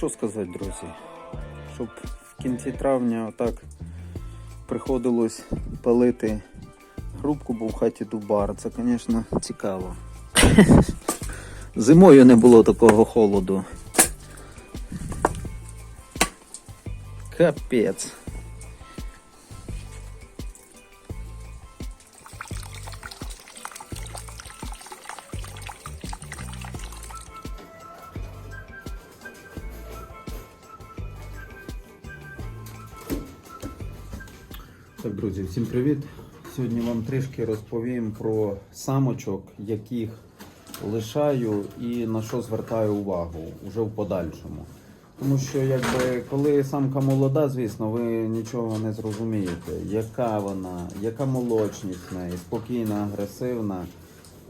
Що сказати, друзі, щоб в кінці травня отак приходилось палити грубку, бо в хаті дубар. Це, звісно, цікаво. Зимою не було такого холоду. Капець. Всім привіт! Сьогодні вам трішки розповім про самочок, яких лишаю і на що звертаю увагу уже в подальшому. Тому що, якби, коли самка молода, звісно, ви нічого не зрозумієте, яка вона, яка молочність в неї, спокійна, агресивна,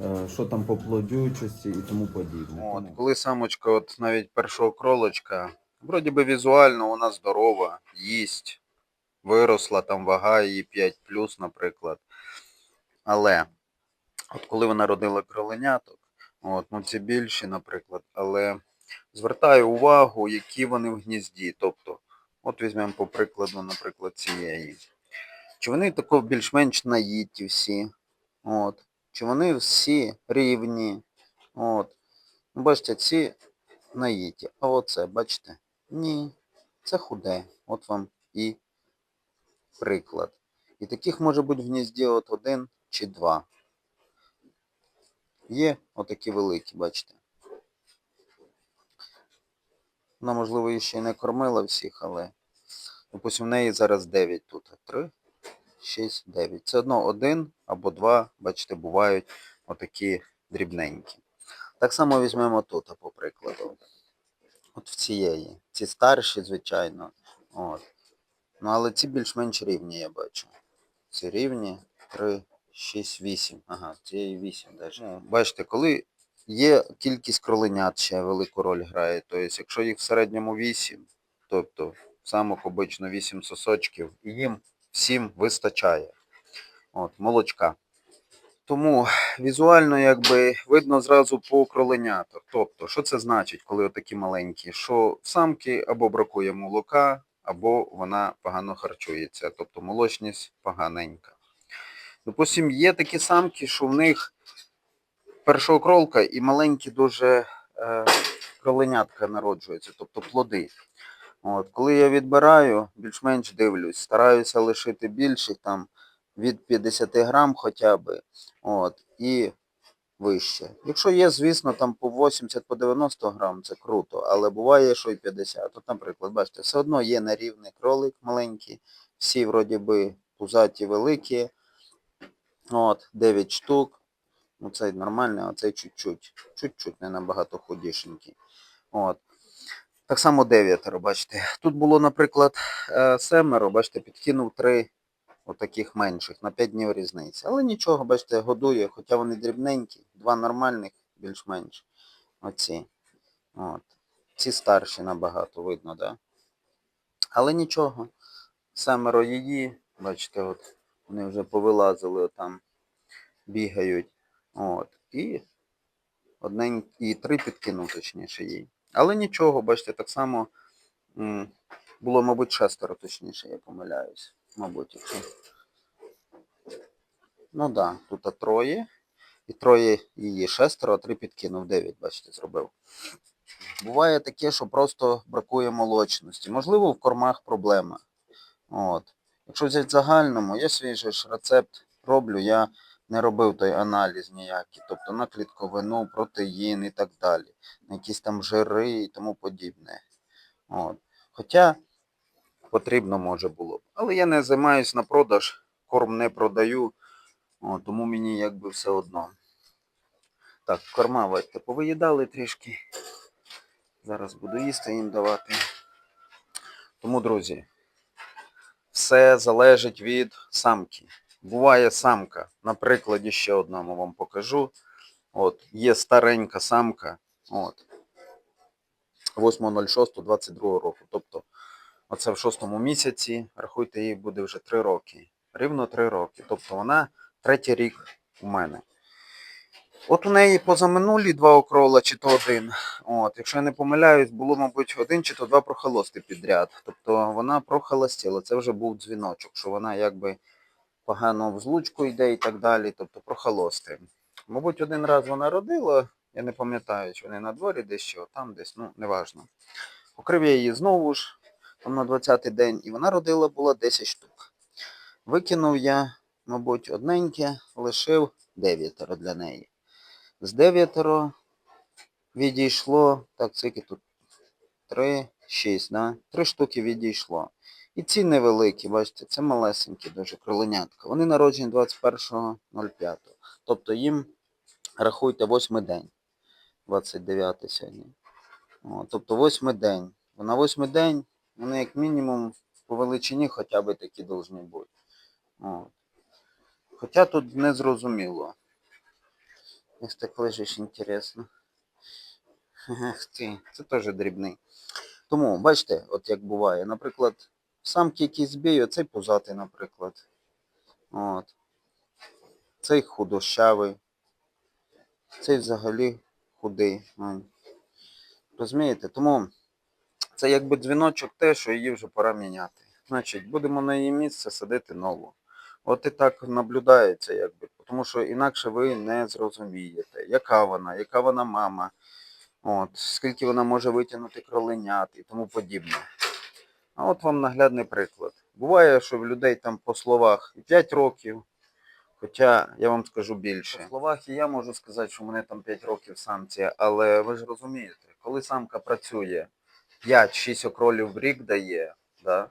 е, що там по плодючості і тому подібне. От, коли самочка, от навіть першого кролочка, вроді би візуально вона здорова, їсть, виросла, там вага її 5 наприклад. Але от коли вона родила кроленяток, от, ну ці більші, наприклад, але звертаю увагу, які вони в гнізді. Тобто, от візьмемо по прикладу, наприклад, цієї. Чи вони тако більш-менш наїті всі? От. Чи вони всі рівні? От. Ну, Бачите, ці наїті. А оце, бачите? Ні, це худе. От вам і приклад. І таких може бути в гнізді от один чи два. Є отакі великі, бачите. Вона, можливо, і ще й не кормила всіх, але. Допустим, в неї зараз 9 тут. 3, 6, 9. Це одно один або два, бачите, бувають отакі дрібненькі. Так само візьмемо тут, по прикладу. От в цієї. Ці старші, звичайно. От. Ну, але ці більш-менш рівні, я бачу. Ці рівні 3, 6, 8. Ага, цієї 8 навіть. Ну, бачите, коли є кількість кроленят ще велику роль грає. Тобто, якщо їх в середньому 8, тобто самок обично 8 сосочків, і їм всім вистачає. От, молочка. Тому візуально якби видно зразу по кроленятах. Тобто, що це значить, коли отакі маленькі? Що самки або бракує молока, або вона погано харчується. Тобто молочність поганенька. Допустим, є такі самки, що в них першого кролка і маленькі дуже е, кроленятка народжуються, тобто плоди. От, коли я відбираю, більш-менш дивлюсь, стараюся лишити більших там від 50 грам хоча б. От, і вище. Якщо є, звісно, там по 80 по 90 грам, це круто, але буває, що і 50. От, наприклад, бачите, все одно є нерівний кролик маленький, всі вроді би пузаті великі. От, 9 штук. Ну, цей нормальний, а цей чуть-чуть. Чуть-чуть не набагато худішенький. От. Так само дев'ятеро, бачите. Тут було, наприклад, е, семеро, бачите, підкинув три отаких менших, на 5 днів різниці. Але нічого, бачите, годує, хоча вони дрібненькі, два нормальних, більш-менш. Оці. От. Ці старші набагато, видно, да? Але нічого. Семеро її, бачите, от вони вже повилазили там, бігають. От. І однень... і три підкинув, точніше, їй. Але нічого, бачите, так само було, мабуть, шестеро, точніше, я помиляюсь. Мабуть, якщо. Ну так, да, тут троє. І троє її шестеро, а три підкинув, дев'ять, бачите, зробив. Буває таке, що просто бракує молочності. Можливо, в кормах проблема. От. Якщо взяти в загальному, я свій же ж рецепт роблю, я не робив той аналіз ніякий, тобто на клітковину, протеїн і так далі, на якісь там жири і тому подібне. От. Хоча потрібно може було б. Але я не займаюся на продаж, корм не продаю, от, тому мені якби все одно. Так, корма бачите, повиїдали трішки. Зараз буду їсти їм давати. Тому, друзі, все залежить від самки. Буває самка. На прикладі ще одному вам покажу. От, є старенька самка. От. 8.06.22 року. Тобто, оце в шостому місяці, рахуйте, їй буде вже 3 роки. Рівно 3 роки. Тобто вона третій рік у мене. От у неї позаминулі два окрола, чи то один. От, якщо я не помиляюсь, було, мабуть, один чи то два прохолости підряд. Тобто вона прохолостіла. Це вже був дзвіночок, що вона якби погано в злучку йде і так далі. Тобто прохолости. Мабуть, один раз вона родила, я не пам'ятаю, чи вони на дворі десь чи там десь, ну, неважно. Покрив я її знову ж, там на 20-й день, і вона родила була 10 штук. Викинув я, мабуть, одненьке, лишив дев'ятеро для неї. З дев'ятеро відійшло, так, скільки тут? Три, шість, да? Три штуки відійшло. І ці невеликі, бачите, це малесенькі дуже кроленятка. Вони народжені 21.05. Тобто їм, рахуйте, восьмий день. 29 сьогодні. О, тобто восьмий день. На восьмий день вони як мінімум по величині хоча б такі повинні бути. От. Хоча тут не зрозуміло. Ось так лежиш інтересно. Ах ти, це теж дрібний. Тому, бачите, от як буває, наприклад, самки якісь збій, оцей пузатий, наприклад. От. Цей худощавий. Цей взагалі худий. Розумієте? Тому це якби дзвіночок те, що її вже пора міняти. Значить, будемо на її місце садити нову. От і так наблюдається, якби, тому що інакше ви не зрозумієте, яка вона, яка вона мама, от, скільки вона може витягнути кроленят і тому подібне. А от вам наглядний приклад. Буває, що в людей там по словах 5 років, хоча я вам скажу більше. По словах і я можу сказати, що в мене там 5 років самці, але ви ж розумієте, коли самка працює 5-6 окролів в рік дає, да,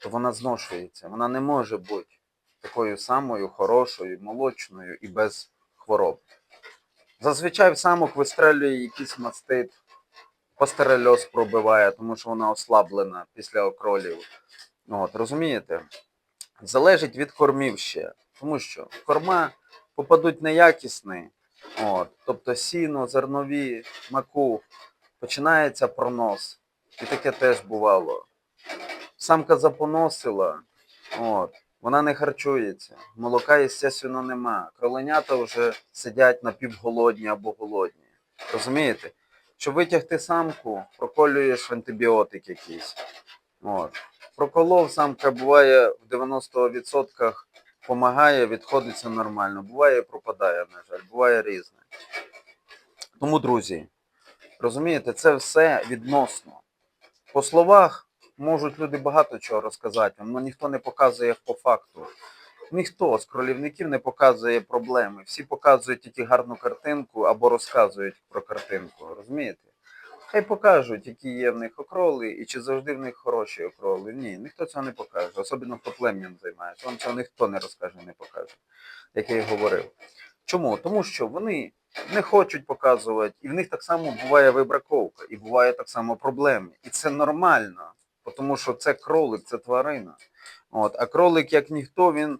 то вона зношується. Вона не може бути такою самою хорошою, молочною і без хвороб. Зазвичай в самок вистрелює якийсь мастит, пастерельоз пробиває, тому що вона ослаблена після окролів. От, розумієте? Залежить від кормів ще. Тому що корма попадуть неякісні, от, тобто сіно, зернові, маку, починається пронос. І таке теж бувало. Самка запоносила, от, вона не харчується, молока, звісно, нема. Кроленята вже сидять напівголодні або голодні. Розумієте? Щоб витягти самку, проколюєш антибіотик якийсь. От. Проколов самка буває в 90% помагає, відходить все нормально. Буває пропадає, на жаль, буває різне. Тому, друзі, розумієте, це все відносно. По словах можуть люди багато чого розказати, але ніхто не показує по факту. Ніхто з кролівників не показує проблеми. Всі показують тільки гарну картинку або розказують про картинку. Розумієте? Хай покажуть, які є в них окроли і чи завжди в них хороші окроли. Ні, ніхто цього не покаже, особливо хто плем'ям займається. Вам цього ніхто не розкаже, не покаже, як я і говорив. Чому? Тому що вони не хочуть показувати, і в них так само буває вибраковка, і буває так само проблеми. І це нормально, тому що це кролик, це тварина. От, а кролик, як ніхто, він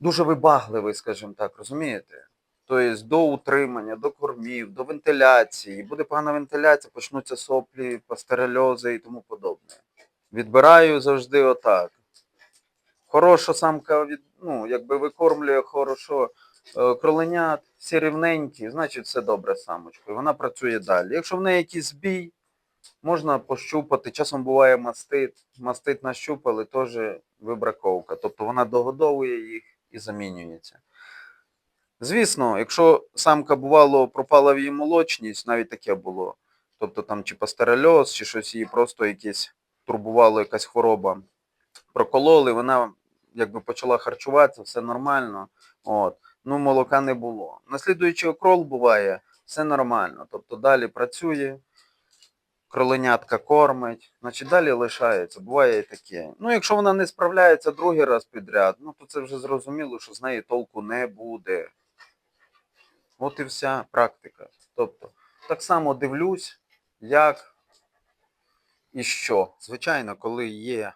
дуже вибагливий, скажімо так, розумієте? Тобто до утримання, до кормів, до вентиляції. Буде погана вентиляція, почнуться соплі, пастерельози і тому подобне. Відбираю завжди отак. Хороша самка від, ну, якби викормлює хорошо кроленят, всі рівненькі, значить все добре з самочкою. Вона працює далі. Якщо в неї якийсь збій, можна пощупати. Часом буває мастит. Мастит нащупали, теж вибраковка. Тобто вона догодовує їх і замінюється. Звісно, якщо самка бувало пропала в її молочність, навіть таке було. Тобто там чи пастерельоз, чи щось її просто якесь турбувало, якась хвороба. Прокололи, вона якби почала харчуватися, все нормально. От. Ну, молока не було. Наслідуючий окрол буває, все нормально. Тобто далі працює, кроленятка кормить, значить далі лишається, буває і таке. Ну, якщо вона не справляється другий раз підряд, ну то це вже зрозуміло, що з неї толку не буде. От і вся практика. Тобто, так само дивлюсь, як і що. Звичайно, коли є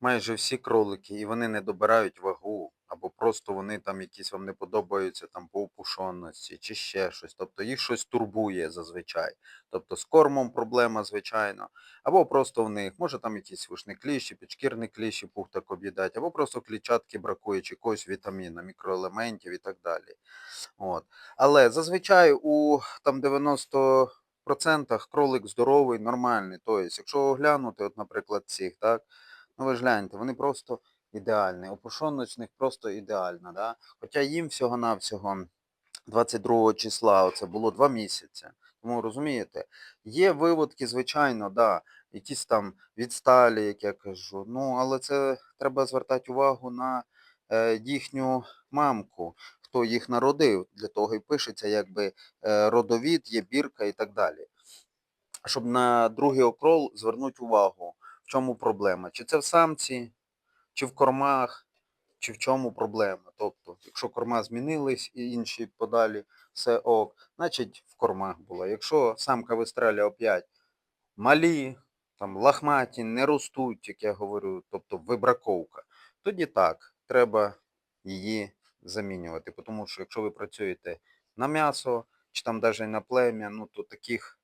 майже всі кролики і вони не добирають вагу, або просто вони там якісь вам не подобаються там по опушеності, чи ще щось. Тобто їх щось турбує зазвичай. Тобто з кормом проблема, звичайно, або просто в них, може там якісь вишні кліщі, підшкірні кліщі, пух так об'їдають, або просто клітчатки бракує, чи якогось вітаміна, мікроелементів і так далі. От. Але зазвичай у там 90 процентах кролик здоровий, нормальний. Тобто, якщо оглянути, от, наприклад, цих, так, ну ви ж гляньте, вони просто ідеальні. Опушеність в них просто ідеальна. Да? Хоча їм всього-навсього 22 числа, оце було 2 місяці. Тому розумієте, є виводки, звичайно, да, якісь там відсталі, як я кажу. Ну, але це треба звертати увагу на е, їхню мамку, хто їх народив. Для того і пишеться, якби е, родовід, є бірка і так далі. Щоб на другий окрол звернути увагу, в чому проблема. Чи це в самці, чи в кормах, чи в чому проблема. Тобто, якщо корма змінились і інші подалі, все ок, значить в кормах була. Якщо самка вистрелює опять малі, там лахматі, не ростуть, як я говорю, тобто вибраковка, тоді так, треба її замінювати. Тому що якщо ви працюєте на м'ясо, чи там навіть на плем'я, ну то таких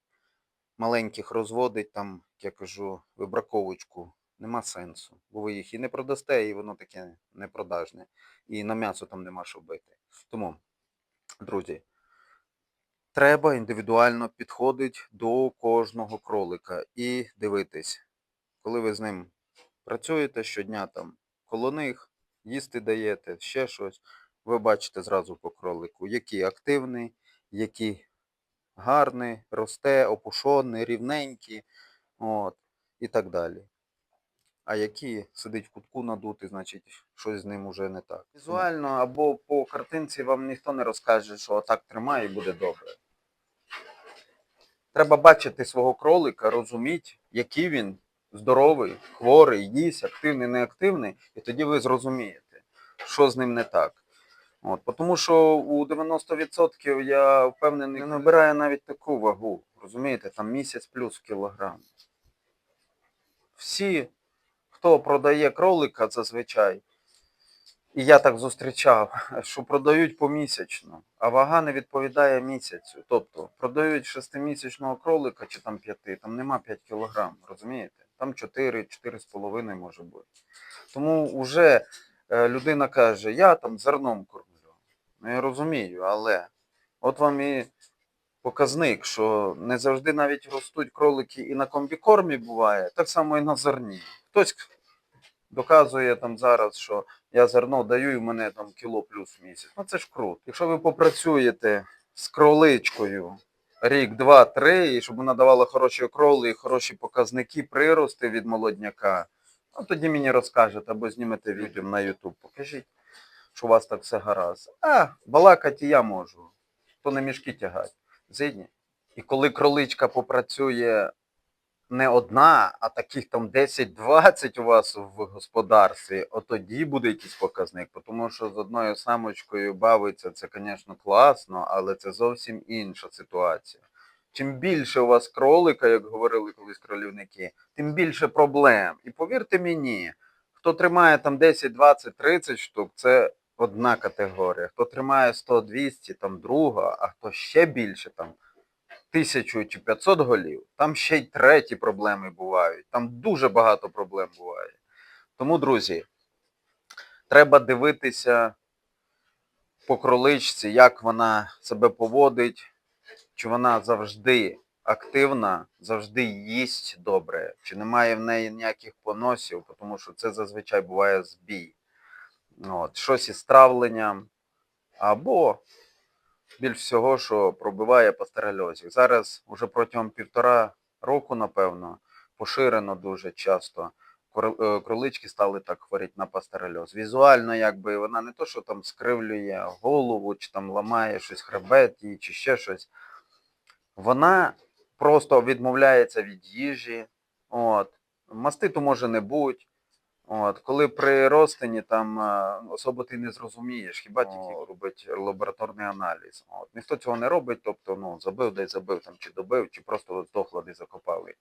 маленьких розводить, там, як я кажу, вибраковочку, нема сенсу. Бо ви їх і не продасте, і воно таке непродажне. І на м'ясо там нема що бити. Тому, друзі, треба індивідуально підходити до кожного кролика і дивитись, коли ви з ним працюєте щодня там коло них, їсти даєте, ще щось, ви бачите зразу по кролику, який активний, який гарний, росте, опушений, рівненький, от, і так далі. А які сидить в кутку надути, значить, щось з ним уже не так. Візуально або по картинці вам ніхто не розкаже, що отак тримає і буде добре. Треба бачити свого кролика, розуміти, який він здоровий, хворий, їсть, активний, неактивний, і тоді ви зрозумієте, що з ним не так. От, тому що у 90% я впевнений, не набирає навіть таку вагу. Розумієте, там місяць плюс кілограм. Всі, хто продає кролика зазвичай, і я так зустрічав, що продають помісячно, а вага не відповідає місяцю. Тобто продають шестимісячного кролика чи там п'яти, там нема 5 кілограм, розумієте? Там 4, 4,5 може бути. Тому вже е, людина каже, я там зерном кормлю. Ну я розумію, але от вам і показник, що не завжди навіть ростуть кролики і на комбікормі буває, так само і на зерні. Хтось доказує там зараз, що я зерно даю і в мене там кіло плюс в місяць. Ну це ж круто. Якщо ви попрацюєте з кроличкою рік, два, три, і щоб вона давала хороші кроли і хороші показники, прирости від молодняка, ну тоді мені розкажете або знімете відео на YouTube. Покажіть, що у вас так все гаразд. А, балакати я можу, то не мішки тягать. Зидні. І коли кроличка попрацює не одна, а таких там 10-20 у вас в господарстві, от тоді буде якийсь показник. Тому що з одною самочкою бавиться, це, звісно, класно, але це зовсім інша ситуація. Чим більше у вас кролика, як говорили колись кролівники, тим більше проблем. І повірте мені, хто тримає там 10, 20, 30 штук, це одна категорія. Хто тримає 100, 200, там друга, а хто ще більше там тисячу чи 500 голів, там ще й треті проблеми бувають. Там дуже багато проблем буває. Тому, друзі, треба дивитися по кроличці, як вона себе поводить, чи вона завжди активна, завжди їсть добре, чи немає в неї ніяких поносів, тому що це зазвичай буває збій. От, щось із травленням, або більш всього, що пробиває пастерельозів. Зараз уже протягом півтора року, напевно, поширено дуже часто. е, Кролички стали так хворіти на пастерельоз. Візуально, якби вона не то, що там скривлює голову, чи там ламає щось хребет їй, чи ще щось. Вона просто відмовляється від їжі. От. Маститу може не бути. От, коли при розтині там е, особо ти не зрозумієш, хіба тільки робить лабораторний аналіз. От, ніхто цього не робить, тобто ну, забив, десь забив, там, чи добив, чи просто здохла, десь закопали.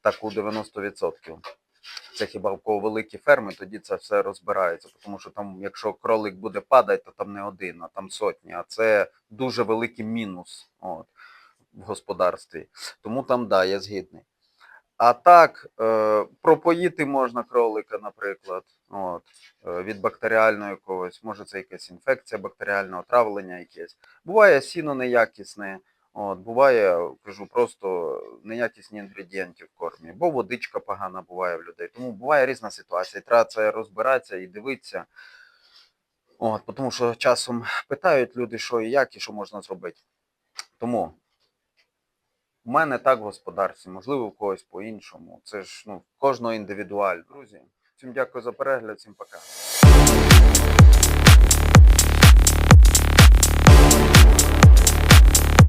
Так у 90%. Це хіба в кого великі ферми, тоді це все розбирається. Тому що там, якщо кролик буде падати, то там не один, а там сотні. А це дуже великий мінус от, в господарстві. Тому там, да, я згідний. А так, е, пропоїти можна кролика, наприклад, от, е, від бактеріального якогось, може це якась інфекція, бактеріальне отравлення якесь. Буває сіно неякісне, от, буває, кажу, просто неякісні інгредієнти в кормі, бо водичка погана буває в людей. Тому буває різна ситуація. Треба це розбиратися і дивитися. От, тому що часом питають люди, що і як, і що можна зробити. Тому у мене так в господарстві, можливо, в когось по-іншому. Це ж ну, кожного індивідуально. Друзі, всім дякую за перегляд, всім пока.